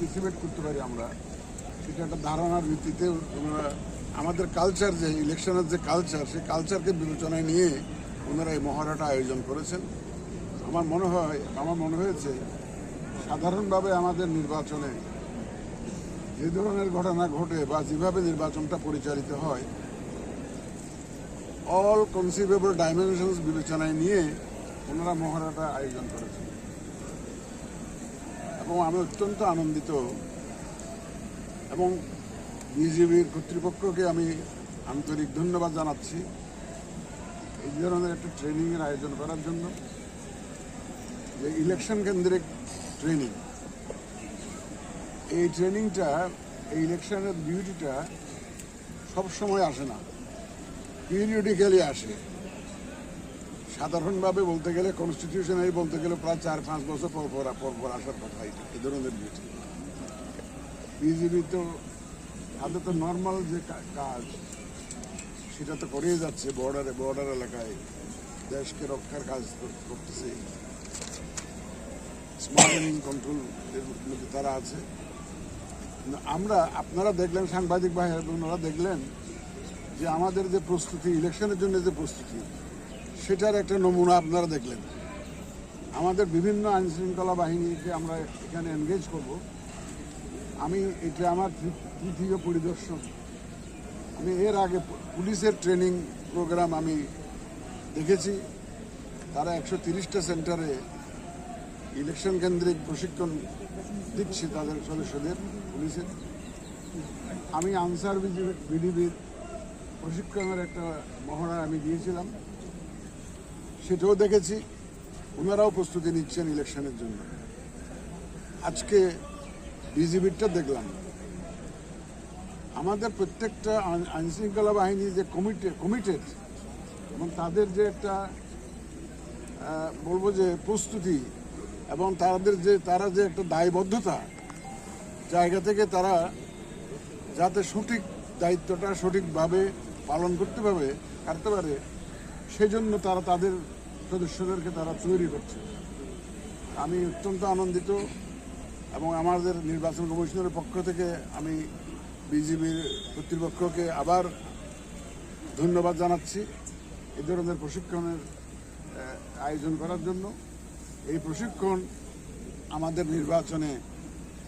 Participate করতে পারি আমরা সেটা একটা ধারণার ভিত্তিতে ওনারা, আমাদের কালচার যে ইলেকশনের যে কালচার সেই কালচারকে বিবেচনায় নিয়ে ওনারা এই মহড়াটা আয়োজন করেছেন। আমার মনে হয়, আমার মনে হয়েছে, সাধারণভাবে আমাদের নির্বাচনে যে ধরনের ঘটনা ঘটে বা যেভাবে নির্বাচনটা পরিচালিত হয় অল কনসিভেবল ডাইমেনশনস বিবেচনায় নিয়ে ওনারা মহড়াটা আয়োজন করেছেন। এবং আমি অত্যন্ত আনন্দিত। এবং বিজেপির কর্তৃপক্ষকে আমি আন্তরিক ধন্যবাদ জানাচ্ছি এই ধরনের একটা ট্রেনিংয়ের আয়োজন করার জন্য। যে ইলেকশন কেন্দ্রিক ট্রেনিং। এই ট্রেনিংটা, এই ইলেকশনের ডিউটিটা সবসময় আসে না। পিরিয়ডিক্যালি আসে। সাধারণভাবে বলতে গেলে কনস্টিটিউশনালি বলতে গেলে প্রায় চার পাঁচ বছর পর পর পর পর আসার কথা এটা এই ধরনের ডিউটি বিজেপি তো তাদের তো নর্মাল যে কাজ, সেটা তো করেই যাচ্ছে বর্ডারে বর্ডার এলাকায়। দেশকে রক্ষার কাজ করতেছে। স্মাগলিং কন্ট্রোল মধ্যে তারা আছে। আমরা আপনারা দেখলেন, সাংবাদিক ভাই ওনারা দেখলেন যে আমাদের যে প্রস্তুতি ইলেকশনের জন্য যে প্রস্তুতি সেটার একটা নমুনা আপনারা দেখলেন। আমাদের বিভিন্ন আইন শৃঙ্খলা বাহিনীকে আমরা এখানে এনগেজ করব। আমি এটা আমার তৃতীয় পরিদর্শন। আমি এর আগে পুলিশের ট্রেনিং প্রোগ্রাম আমি দেখেছি। তারা একশো তিরিশটা সেন্টারে ইলেকশন কেন্দ্রিক প্রশিক্ষণ দিচ্ছে তাদের সদস্যদের, পুলিশের। আমি আনসার বিডিবির প্রশিক্ষণের একটা মহড়া আমি দিয়েছিলাম সেটাও দেখেছি। ওনারাও প্রস্তুতি নিচ্ছেন ইলেকশনের জন্য। আজকে বিজিবিরটা দেখলাম। আমাদের প্রত্যেকটা আইনশৃঙ্খলা বাহিনী যে কমিটে কমিটেড এবং তাদের যে একটা বলব যে প্রস্তুতি এবং তাদের যে তারা যে একটা দায়বদ্ধতা, জায়গা থেকে তারা যাতে সঠিক দায়িত্বটা সঠিকভাবে পালন করতে পারবে করতে পারে সেই জন্য তারা তাদের সদস্যদেরকে তারা তৈরি করছে। আমি অত্যন্ত আনন্দিত এবং আমাদের নির্বাচন কমিশনের পক্ষ থেকে আমি বিজিবির কর্তৃপক্ষকে আবার ধন্যবাদ জানাচ্ছি এই ধরনের প্রশিক্ষণের আয়োজন করার জন্য। এই প্রশিক্ষণ আমাদের নির্বাচনে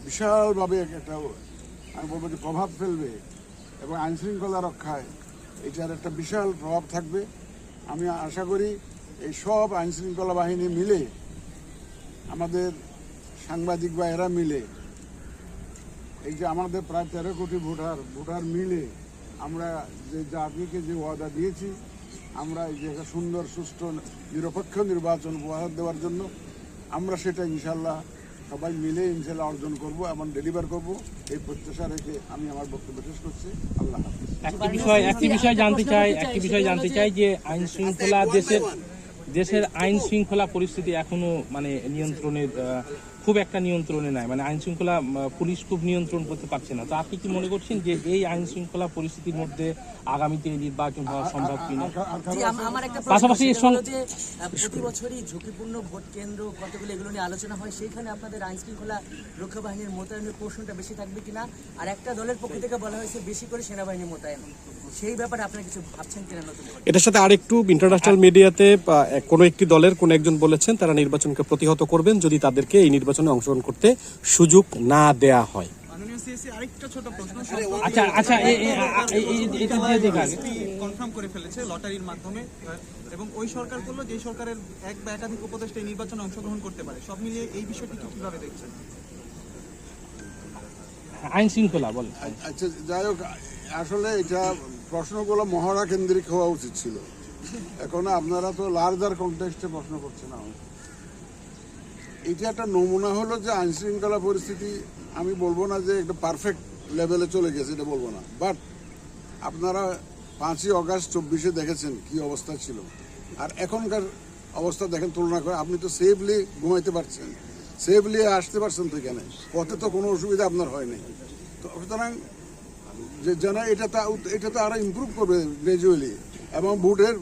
বিশালভাবে একটা, আমি বলব যে প্রভাব ফেলবে এবং আইন শৃঙ্খলা রক্ষায় এটার একটা বিশাল প্রভাব থাকবে। আমি আশা করি এই সব আইন শৃঙ্খলা বাহিনী মিলে, আমাদের সাংবাদিক বা এরা মিলে, এই যে আমাদের প্রায় তেরো কোটি ভোটার ভোটার মিলে আমরা যে জাতিকে যে ওয়াদা দিয়েছি, আমরা এই যে একটা সুন্দর, সুষ্ঠু, নিরপেক্ষ নির্বাচন উপহার দেওয়ার জন্য, আমরা সেটা ইনশাল্লাহ সবাই মিলে ইনশাল্লাহ অর্জন করব এবং ডেলিভার করব। এই প্রত্যাশা রেখে আমি আমার বক্তব্য শেষ করছি। আল্লাহ একটি বিষয় একটি বিষয় জানতে চাই একটি বিষয় জানতে চাই যে আইন শৃঙ্খলা দেশের দেশের আইন শৃঙ্খলা পরিস্থিতি এখনও মানে নিয়ন্ত্রণের খুব একটা নিয়ন্ত্রণে নাই। মানে আইন শৃঙ্খলা পুলিশ খুব নিয়ন্ত্রণ করতে পারছে না। তো আপনি কি মনে করছেন যে এই আইন শৃঙ্খলা পরিস্থিতির মধ্যে আগামীতে নির্বাচন হওয়া সম্ভব কিনা? পাশাপাশি প্রতি বছরই ঝুঁকিপূর্ণ ভোট কেন্দ্র কতগুলো এগুলো নিয়ে আলোচনা হয় সেইখানে আপনাদের আইন শৃঙ্খলা রক্ষা বাহিনীর মোতায়েনের প্রশ্নটা বেশি থাকবে কিনা? আর একটা দলের পক্ষ থেকে বলা হয়েছে বেশি করে সেনাবাহিনী মোতায়েন। সেই ব্যাপারে আপনারা কিছু ভাবছেন কিনা নতুন এটার সাথে আরেকটু ইন্টারন্যাশনাল মিডিয়াতে কোনো একটি দলের কোনো একজন বলেছেন তারা নির্বাচনকে প্রতিহত করবেন যদি তাদেরকে এই নির্বাচনে অংশগ্রহণ করতে সুযোগ না দেয়া হয়। মাননীয় সিএসি আরেকটা ছোট প্রশ্ন আচ্ছা আচ্ছা এই- এই- এই- এই- এটা দিয়ে দিক আগে কনফার্ম করে ফেলেছে লটারির মাধ্যমে এবং ওই সরকার করল যে সরকারের এক বা একাধিক উপদেষ্টা এই নির্বাচনে অংশগ্রহণ করতে পারে। সব মিলিয়ে এই বিষয়টি কীভাবে দেখছেন? আইন শৃঙ্খলা বল আচ্ছা যাই হোক আসলে এটা প্রশ্নগুলো মহড়া কেন্দ্রিক হওয়া উচিত ছিল। এখন আপনারা তো লার্জার কনটেক্সটে প্রশ্ন করছেন আমাকে এটা একটা নমুনা হলো যে আইন শৃঙ্খলা পরিস্থিতি, আমি বলব না যে একটা পারফেক্ট লেভেলে চলে গেছে, এটা বলব না। বাট আপনারা পাঁচই অগাস্ট চব্বিশে দেখেছেন কি অবস্থা ছিল। আর এখনকার অবস্থা দেখেন, তুলনা করে আপনি তো সেফলি ঘুমাইতে পারছেন। সেফলি আসতে পারছেন তো এখানে। পথে তো কোনো অসুবিধা আপনার হয়নি তো সুতরাং যে যেন এটা তো এটা তো আরও ইমপ্রুভ করবে গ্রাজুয়ালি এবং ভোটের,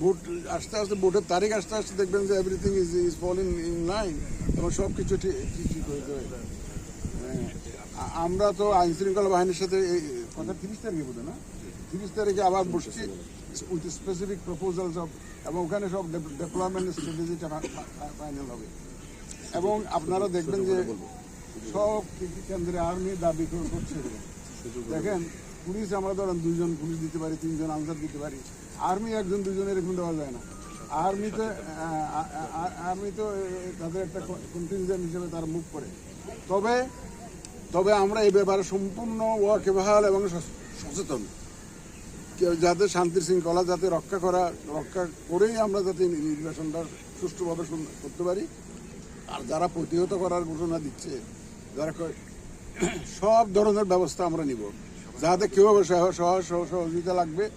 ভোট আস্তে আস্তে, ভোটের তারিখ আস্তে আস্তে দেখবেন যে everything is is fall in in line এবং সব কিছু ঠিক ঠিক হয়ে যাবে। হ্যাঁ আমরা তো আইন শৃঙ্খলা বাহিনীর সাথে এই, কথা তিরিশ তারিখে বোধ না? তিরিশ তারিখে আবার বসছি উইথ স্পেসিফিক প্রপোজালস অফ এবং ওখানে সব ডেভেলপমেন্ট স্ট্র্যাটেজিটা ফাইনাল হবে। এবং আপনারা দেখবেন যে সব কেন্দ্রে আর্মি দাবি করছে। দেখেন, পুলিশ আমরা ধরেন দুইজন পুলিশ দিতে পারি, তিনজন আনসার দিতে পারি। আর্মি একজন দুজনের এরকম দেওয়া যায় না। আর্মিতে আর্মি তো তাদের একটা কন্টিনজেন্ট হিসেবে তারা মুভ করে। তবে তবে আমরা এই ব্যাপারে সম্পূর্ণ ওয়াকেবহাল এবং সচেতন। যাতে শান্তির শৃঙ্খলা যাতে রক্ষা করা, রক্ষা করেই আমরা যাতে নির্বাচনটা সুষ্ঠুভাবে করতে পারি। আর যারা প্রতিহত করার ঘোষণা দিচ্ছে, যারা সব ধরনের ব্যবস্থা আমরা নিব। যাতে কেউ সহ- সহ- সহ- সহযোগিতা লাগবে।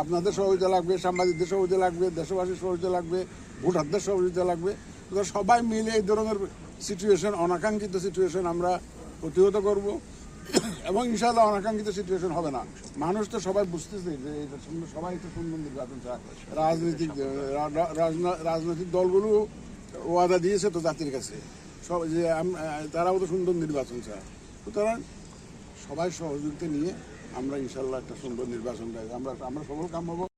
আপনাদের সহযোগিতা লাগবে, সাংবাদিকদের সহযোগিতা লাগবে, দেশবাসীর সহযোগিতা লাগবে, ভোটারদের সহযোগিতা লাগবে। সবাই মিলে এই ধরনের সিচুয়েশন অনাকাঙ্ক্ষিত সিচুয়েশন আমরা প্রতিহত করব। এবং ইনশাআল্লাহ অনাকাঙ্ক্ষিত সিচুয়েশন হবে না। মানুষ তো সবাই বুঝতেছে যে এটা সবাই একটা সুন্দর নির্বাচন চায় রাজনৈতিক রাজনৈতিক দলগুলো ওয়াদা দিয়েছে তো জাতির কাছে। সব যে তারাও তো সুন্দর নির্বাচন চায়। সুতরাং সবাই সহযোগিতা নিয়ে আমরা ইনশাল্লাহ একটা সুন্দর নির্বাচন দেয় আমরা আমরা সফল কাম হব।